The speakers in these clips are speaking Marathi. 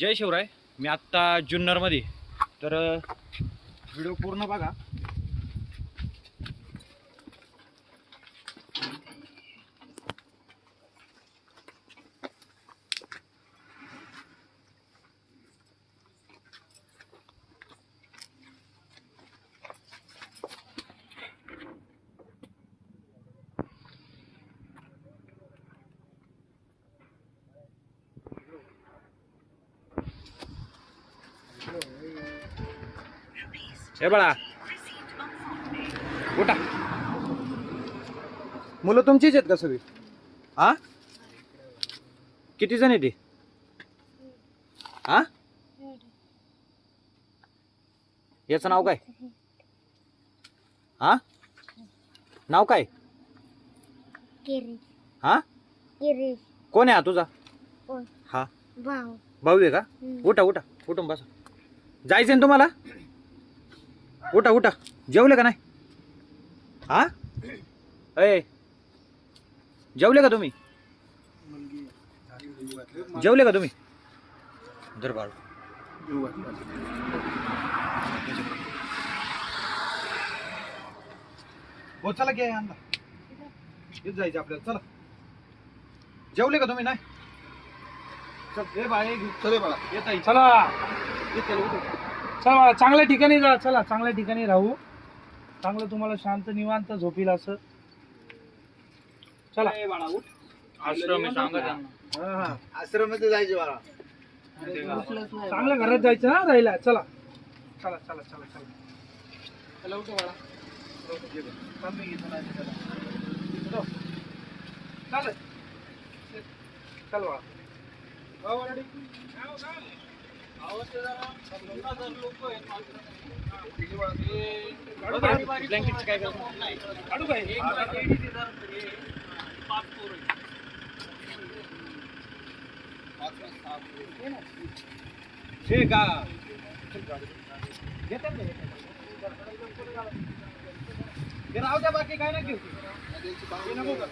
जय शिवराय. मी आत्ता जुन्नरमध्ये. तर व्हिडिओ पूर्ण बघा. हे बाळा. उठा. मुलं तुमचीच आहेत का सगळी? हा किती जण येते हा? याचं नाव काय? हा नाव काय? हा कोण आहे हा तुझा? हा. भाऊ. भाऊ आहे का. उठा उठा. उठून बसा. जायचं ना तुम्हाला? उठा उठा. जेवले का नाही? हा? अय जेवले का तुम्ही? जेवले का तुम्ही? दरबार हो चला घ्या अंदा येत जायचं आपल्याला. चला. जेवले का तुम्ही? नाही? चल हे बाय चले बाळा. येत आहे चला. येत त्याला उठव. चला चांगल्या ठिकाणी जा चला चांगल्या ठिकाणी राहू चांगलं तुम्हाला शांत निवांत झोपील असं चला ए बाळा उठ आश्रम आहे, सांगा त्यांना. आश्रमामध्ये जायचे बाळा चांगल्या घरात जायचं ना राहिला चला चला चला चला चला चला उठो बाळा चालतंय की, चला. चालेल. बाळा हो? ब्लँकेटची काय काढू काय हे का घेतात ना, घेतात. राहू द्या बाकी काय नाही घेऊ नको का?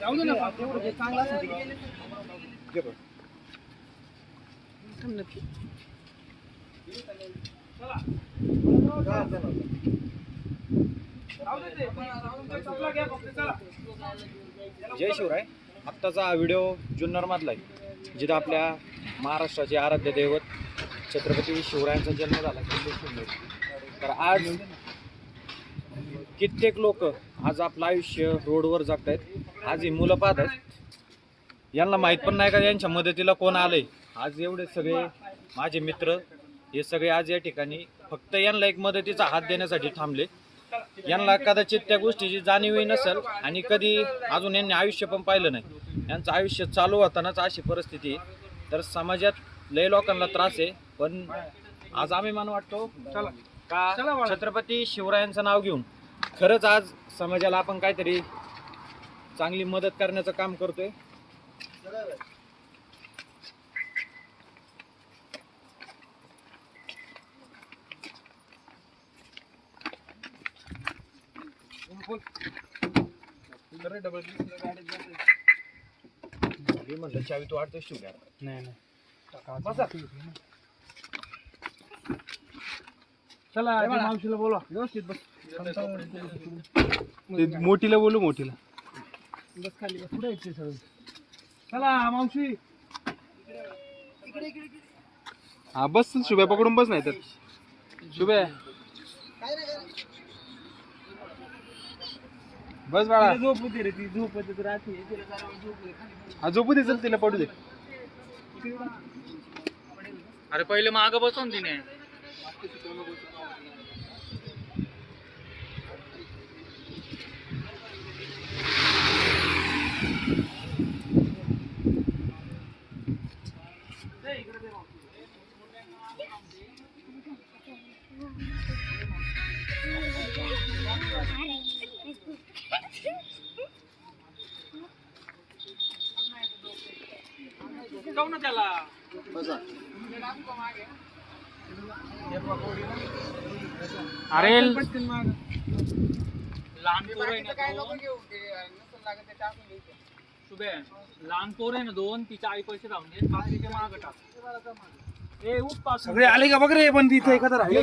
राहू दे ना चांगला असेल जय शिवराय. आत्ताचा हा व्हिडिओ जुन्नरमधला आहे जिथं आपल्या महाराष्ट्राचे आराध्य दैवत छत्रपती शिवरायांचा जन्म झाला तर आज कित्येक लोक आज आपलं आयुष्य रोडवर जगत आहेत आज ही मुलं पाहत आहेत यांना माहीत पण नाही का यांच्या मदतीला कोण आलंय? आज एवढे सगळे माझे मित्र हे सगळे आज या ठिकाणी फक्त यांना एक मदतीचा हात देण्यासाठी थांबले यांना कदाचित त्या गोष्टीची जाणीवही नसेल आणि कधी अजून यांनी आयुष्य पण पाहिलं नाही यांचं आयुष्य चालू होतानाच अशी परिस्थिती. तर समाजात लय लोकांना त्रास आहे पण आज आम्ही मान वाटतो चला का. छत्रपती शिवरायांचं नाव घेऊन खरंच आज समाजाला आपण काहीतरी चांगली मदत करण्याचं काम करतोय म्हणलं चावी तू ठेवली आता. नाही नाही. बसा. चला त्या मावशीला बोला व्यवस्थित बस. मोठीला बोलू मोठीला. बस खाली. कुठे यायचे सगळे? चला मावशी. हा बस शुभ्या पकडून बस नाही तर शुभ्या बस बाळा. झोप होती रे ती झोप होती तर राहते तिला जरा वेळ झोप दे. खाली हा झोपू दे चल तिला पडू दे. अरे पहिले माग बसवून तिने. अरे लहान पोर आहे ना दोन. शुभे लहान पोर आहे ना दोन तिच्या आई पैसे राहून दे बाकीचे माग टाक. सगळे आले का? बघ रे पण तिथे एखादा राहिला?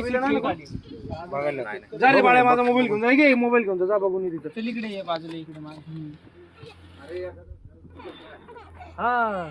जा रे बाळा माझा मोबाईल घेऊन जा. घे मोबाईल घेऊन जा. जा बघून ये तिथं. इकडे ये बाजूला इकडे माग. हा.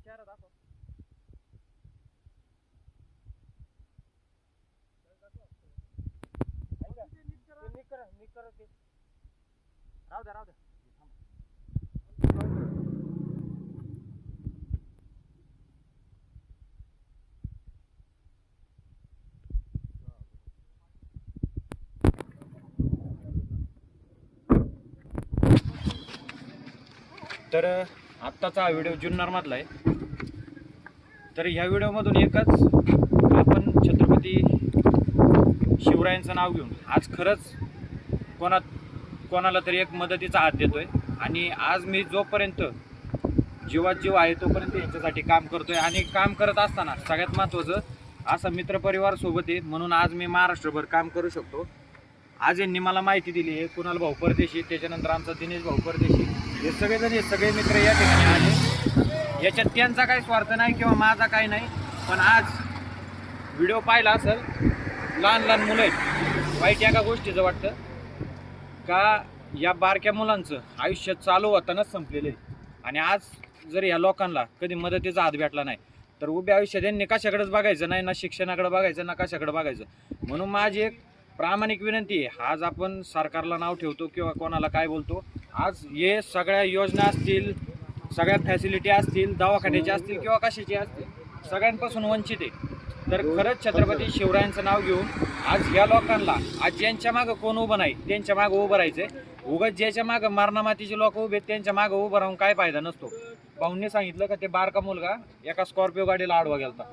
चेहरा दाखव राहू द्या राहू द्या तर आत्ताचा हा व्हिडिओ जुन्नरमधला आहे. तर ह्या व्हिडिओमधून एकच आपण छत्रपती शिवरायांचं नाव घेऊन आज खरंच कोणा कोणाला तरी एक मदतीचा हात देतोय. आणि आज मी जोपर्यंत जीवात जीव आहे तोपर्यंत यांच्यासाठी काम करतो आहे आणि काम करत असताना सगळ्यात महत्त्वाचं असा मित्रपरिवार सोबत आहे. म्हणून आज मी महाराष्ट्रभर काम करू शकतो. आज यांनी मला माहिती दिली आहे. कुणाल भाऊ परदेशी त्याच्यानंतर आमचा दिनेश भाऊ परदेशी. हे सगळेजण हे सगळे मित्र या ठिकाणी आले. याच्यात त्यांचा काही स्वार्थ नाही किंवा माझा काही नाही पण आज व्हिडिओ पाहिला असेल लहान लहान मुलं आहेत. वाईट एका गोष्टीचं वाटतं का या बारक्या मुलांचं आयुष्य चालू होतानाच संपलेलं आहे. आणि आज जर या लोकांना कधी मदतीचा हात भेटला नाही तर उभ्या आयुष्यात यांनी कशाकडेच बघायचं नाही ना शिक्षणाकडे बघायचं ना कशाकडे बघायचं. म्हणून माझी एक प्रामाणिक विनंती आहे आज आपण सरकारला नाव ठेवतो किंवा कोणाला काय बोलतो आज हे सगळ्या योजना असतील सगळ्या फॅसिलिटी असतील दवाखान्याच्या असतील किंवा कशाची असतील सगळ्यांपासून वंचित आहे. तर खरंच छत्रपती शिवरायांचं नाव घेऊन आज या लोकांना आज ज्यांच्या मागं कोण उभं नाही त्यांच्या मागं उभं राहायचंय. उगाच ज्याच्या मागं मारणामातीचे लोक उभे त्यांच्या मागं उभं राहून काय फायदा नसतो. पाहुणे सांगितलं का ते बारका मुलगा एका स्कॉर्पिओ गाडीला आडवा गेलता.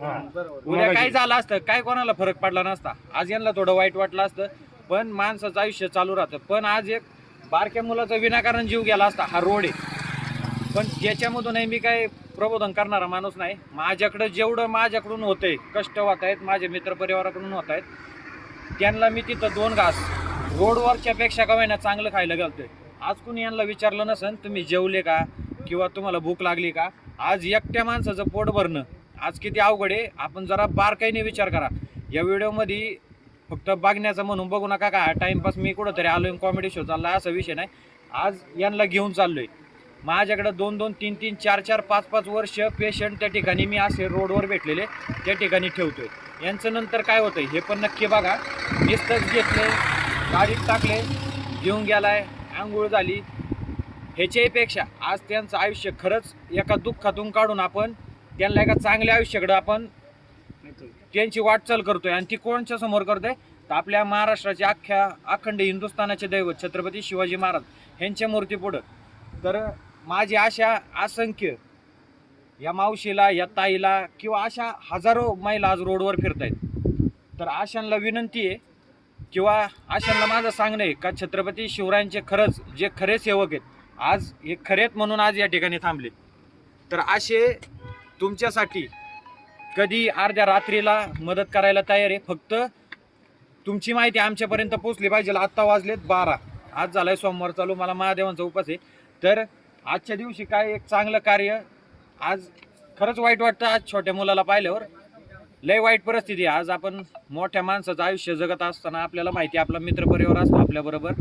उद्या काय झालं असतं काय कोणाला फरक पडला नसता. आज यांना थोडं वाईट वाटलं असतं पण माणसाचं आयुष्य चालू राहतं. पण आज एक बारक्या मुलाचा विनाकारण जीव गेला असता हा रोड आहे. पण ज्याच्यामधूनही मी काय प्रबोधन करणारा माणूस नाही. माझ्याकडं जेवढं माझ्याकडून होते कष्ट होत आहेत माझे मित्रपरिवाराकडून होत आहेत त्यांना मी तिथं दोन घास रोडवरच्या पेक्षा का होईना चांगलं खायला घालतोय. आज कुणी यांना विचारलं नसन तुम्ही जेवले का? किंवा तुम्हाला भूक लागली का? आज एकट्या माणसाचं पोट भरणं आज किती अवघड आहे. आपण जरा बारकाईने विचार करा. या व्हिडिओमध्ये फक्त बघण्याचं म्हणून बघू नका का टाइमपास मी कुठंतरी आलोय कॉमेडी शो चालला असा विषय नाही. आज यांना घेऊन चाललोय. माझ्याकडं दोन दोन तीन तीन चार चार पाच पाच वर्ष पेशंट त्या ठिकाणी मी असे रोडवर भेटलेले त्या ठिकाणी ठेवतोय. यांचं नंतर काय होतं हे पण नक्की बघा. निस्तच घेतले गाडीत टाकले घेऊन गेलाय आंघोळ झाली. ह्याच्याहीपेक्षा आज त्यांचं आयुष्य खरंच एका दुःखातून काढून आपण त्यांना एका चांगल्या आयुष्याकडं आपण त्यांची वाटचाल करतोय. आणि ती कोणच्या समोर करतोय? तर आपल्या महाराष्ट्राचे अख्ख्या अखंड हिंदुस्थानाचे दैवत छत्रपती शिवाजी महाराज यांच्या मूर्ती पुढं तर माझी आशा असंख्य या मावशीला या ताईला किंवा अशा हजारो महिला आज रोडवर फिरतायत. तर आशांना विनंती आहे किंवा आशांना माझं सांगणं आहे का छत्रपती शिवरायांचे खरंच जे खरे सेवक आहेत आज हे खरेत म्हणून आज या ठिकाणी थांबले. तर असे तुमच्यासाठी कधी अर्ध्या रात्रीला मदत करायला तयार आहे? फक्त तुमची माहिती आमच्यापर्यंत पोचली पाहिजे. आत्ता वाजलेत बारा. आज झालाय सोमवार चालू. मला महादेवांचा उपास आहे. तर आजच्या दिवशी काय एक चांगलं कार्य आज खरंच वाईट वाटतं आज छोट्या मुलाला पाहिल्यावर. लय वाईट परिस्थिती आज आपण मोठ्या माणसाचं आयुष्य जगत असताना आपल्याला माहिती आहे, आपला मित्रपरिवार असतो आपल्याबरोबर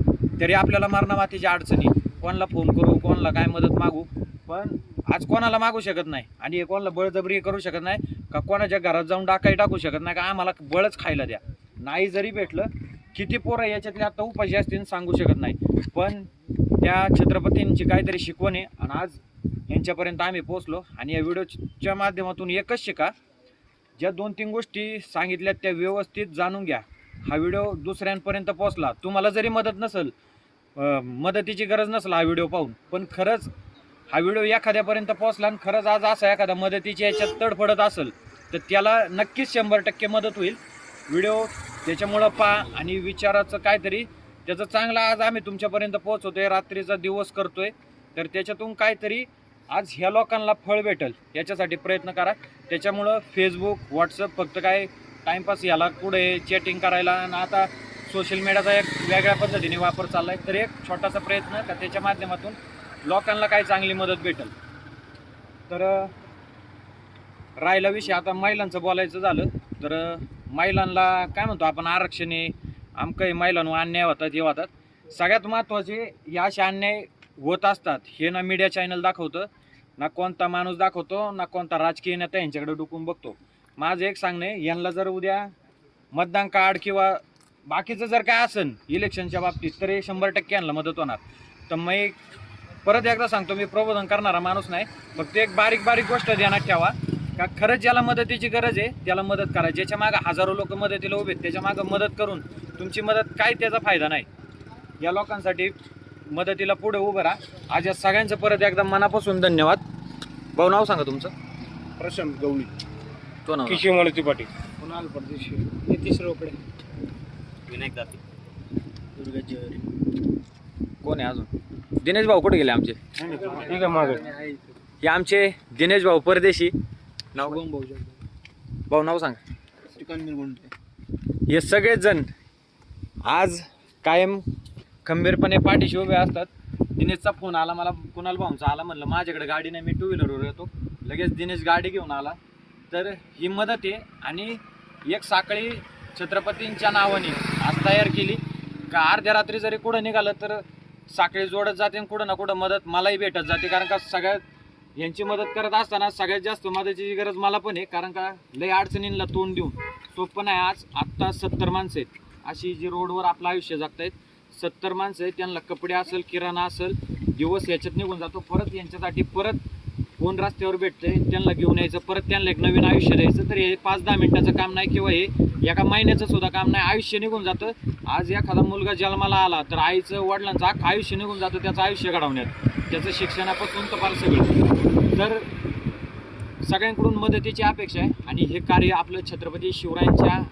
तरी आपल्याला मारणामातीच्या अडचणी कोणाला फोन करू कोणाला काय मदत मागू पण आज कोणाला मागू शकत नाही आणि हे कोणाला बळजबरी करू शकत नाही का कोणाच्या घरात जाऊन डाकाही टाकू शकत नाही का आम्हाला बळच खायला द्या. नाही जरी भेटलं किती पोरं याच्यातले आता उपाशी असतील सांगू शकत नाही. पण त्या छत्रपतींची काहीतरी शिकवण आहे. आणि आज यांच्यापर्यंत आम्ही पोचलो आणि या व्हिडिओच्या माध्यमातून एकच शिका. ज्या दोन तीन गोष्टी सांगितल्या त्या व्यवस्थित जाणून घ्या. हा व्हिडिओ दुसऱ्यांपर्यंत पोचला तुम्हाला जरी मदत नसेल मदतीची गरज नसेल हा व्हिडिओ पाहून पण खरंच हा व्हिडिओ एखाद्यापर्यंत पोहोचला आणि खरंच आज असा एखादा मदतीची याच्यात तडफडत असेल तर त्याला नक्कीच शंभर टक्के मदत होईल. व्हिडिओ त्याच्यामुळं पहा आणि विचाराचं काहीतरी त्याचं चांगलं आज आम्ही तुमच्यापर्यंत पोहोचवतोय रात्रीचा दिवस करतोय तर त्याच्यातून काहीतरी आज ह्या लोकांना फळ भेटेल याच्यासाठी प्रयत्न करा. त्याच्यामुळं फेसबुक व्हॉट्सअप फक्त काय टाईमपास याला पुढे चॅटिंग करायला आणि आता सोशल मीडियाचा एक वेगळ्या पद्धतीने वापर चालला आहे तर एक छोटासा प्रयत्न का त्याच्या माध्यमातून लोकांना काही चांगली मदत भेटेल. तर राहिला विषय आता महिलांचं बोलायचं झालं तर महिलांना काय म्हणतो आपण आरक्षण आहे आमकंही महिलांवर अन्याय होतात हे होतात. सगळ्यात महत्त्वाचे या असे अन्याय होत असतात हे ना मीडिया चॅनल दाखवतं ना कोणता माणूस दाखवतो ना कोणता राजकीय नेता यांच्याकडे डुकून बघतो. माझं एक सांगणे यांना जर उद्या मतदान कार्ड किंवा बाकीचं जर काय असेल इलेक्शनच्या बाबतीत तर हे शंभर टक्के यांना मदत होणार. तर मी परत एकदा सांगतो मी प्रबोधन करणारा माणूस नाही फक्त एक बारीक बारीक गोष्ट ध्यानात ठेवा का खरंच ज्याला मदतीची गरज आहे त्याला मदत करा. ज्याच्या मागं हजारो लोक मदतीला उभे आहेत त्याच्या मागं मदत करून तुमची मदत काय त्याचा फायदा नाही. या लोकांसाठी मदतीला पुढे उभं राहा. आज या सगळ्यांचं परत एकदा मनापासून धन्यवाद. भाऊ नाव सांगा तुमचं. प्रशांत गवळी. तो नाव किशोर मालती पाटील. कुणाल परदेशी नितीश रोकडे. विनायक दाते. कोण आहे अजून? दिनेश भाऊ कुठे गेले आमचे? ठीक आहे मागे. हे आमचे दिनेश भाऊ परदेशी. नाव? बहुजन भाऊ नाव सांगा. हे सगळेच जण आज कायम खंबीरपणे पाठीशी उभे असतात. दिनेशचा फोन आला मला कुणाल भाऊंचा आला म्हणलं माझ्याकडे गाडी नाही मी टू व्हीलरवर येतो. लगेच दिनेश गाडी घेऊन आला. तर ही मदत आहे आणि एक साखळी छत्रपतींच्या नावाने आज तयार केली. का अर्ध्या रात्री जरी कुठं निघालं तर साखळी जोडत जाते आणि कुठं ना कुठं मदत मलाही भेटत जाते. कारण का सगळ्यात यांची मदत करत असताना सगळ्यात जास्त मदतीची गरज मला पण आहे. कारण का लय अडचणींना तोंड देऊन. सोपं आहे आज आत्ता सत्तर माणसं आहेत. अशी जी रोडवर आपलं आयुष्य जगतायत सत्तर माणसं आहेत त्यांना कपडे असेल किराणा असेल दिवस याच्यात निघून जातो. परत यांच्यासाठी परत कोण रस्त्यावर भेटतंय त्यांना घेऊन यायचं परत त्यांना एक नवीन आयुष्य द्यायचं. तर हे पाच दहा मिनिटाचं काम नाही किंवा हे एका महिन्याचं सुद्धा काम नाही. आयुष्य निघून जातं. आज एखादा मुलगा जन्माला आला तर आईचं वडिलांचं अख्खं आयुष्य निघून जातं त्याचं आयुष्य घडवण्यात. त्याचं शिक्षणापासून तर फार सगळं. तर सगळ्यांकडून मदतीची अपेक्षा आहे आणि हे कार्य आपलं छत्रपती शिवरायांच्या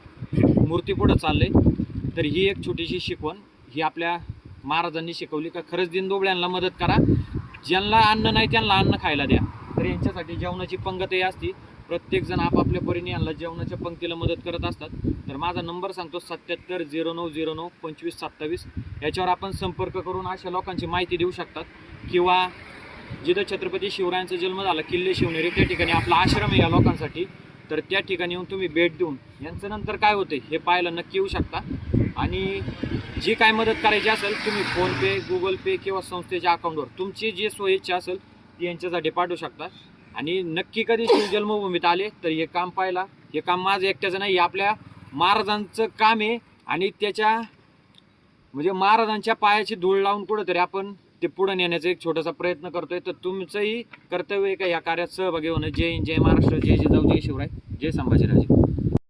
मूर्तीपुढं आहे तर ही एक छोटीशी शिकवण. ही आपल्या महाराजांनी शिकवली का खरंच दिनदोबळ्यांना मदत करा. ज्यांना अन्न नाही त्यांना अन्न खायला द्या. तर यांच्यासाठी जेवणाची पंगतही असती. प्रत्येकजण आपापल्या परीने यांना जेवणाच्या पंक्तीला मदत करत असतात. तर माझा नंबर सांगतो सत्याहत्तर झिरो नऊ झिरो नऊ पंचवीस सत्तावीस. याच्यावर आपण संपर्क करून अशा लोकांची माहिती देऊ शकतात. किंवा जिथं छत्रपती शिवरायांचा जन्म झाला किल्ले शिवनेरी त्या ठिकाणी आपला आश्रम आहे या लोकांसाठी. तर त्या ठिकाणी येऊन तुम्ही भेट देऊन यांचं नंतर काय होते हे पाहायला नक्की येऊ शकता. आणि जी काय मदत करायची असेल तुम्ही फोनपे गुगल पे किंवा संस्थेच्या अकाउंटवर तुमची जी सोयीच्छा असेल ती यांच्यासाठी पाठवू शकता. आणि नक्की कधी शिव जन्मभूमीत आले तर हे काम पाहायला हे काम माझं एकट्याचं नाही हे आपल्या महाराजांचं काम आहे. आणि त्याच्या म्हणजे महाराजांच्या पायाची धूळ लावून कुठंतरी आपण ते पुढे नेण्याचा एक छोटासा प्रयत्न करतोय. तर तुमचंही कर्तव्य आहे का या कार्यात सहभागी होणं? जय हिंद, जय महाराष्ट्र जय जिजाऊ जय शिवराय जय संभाजीराजे.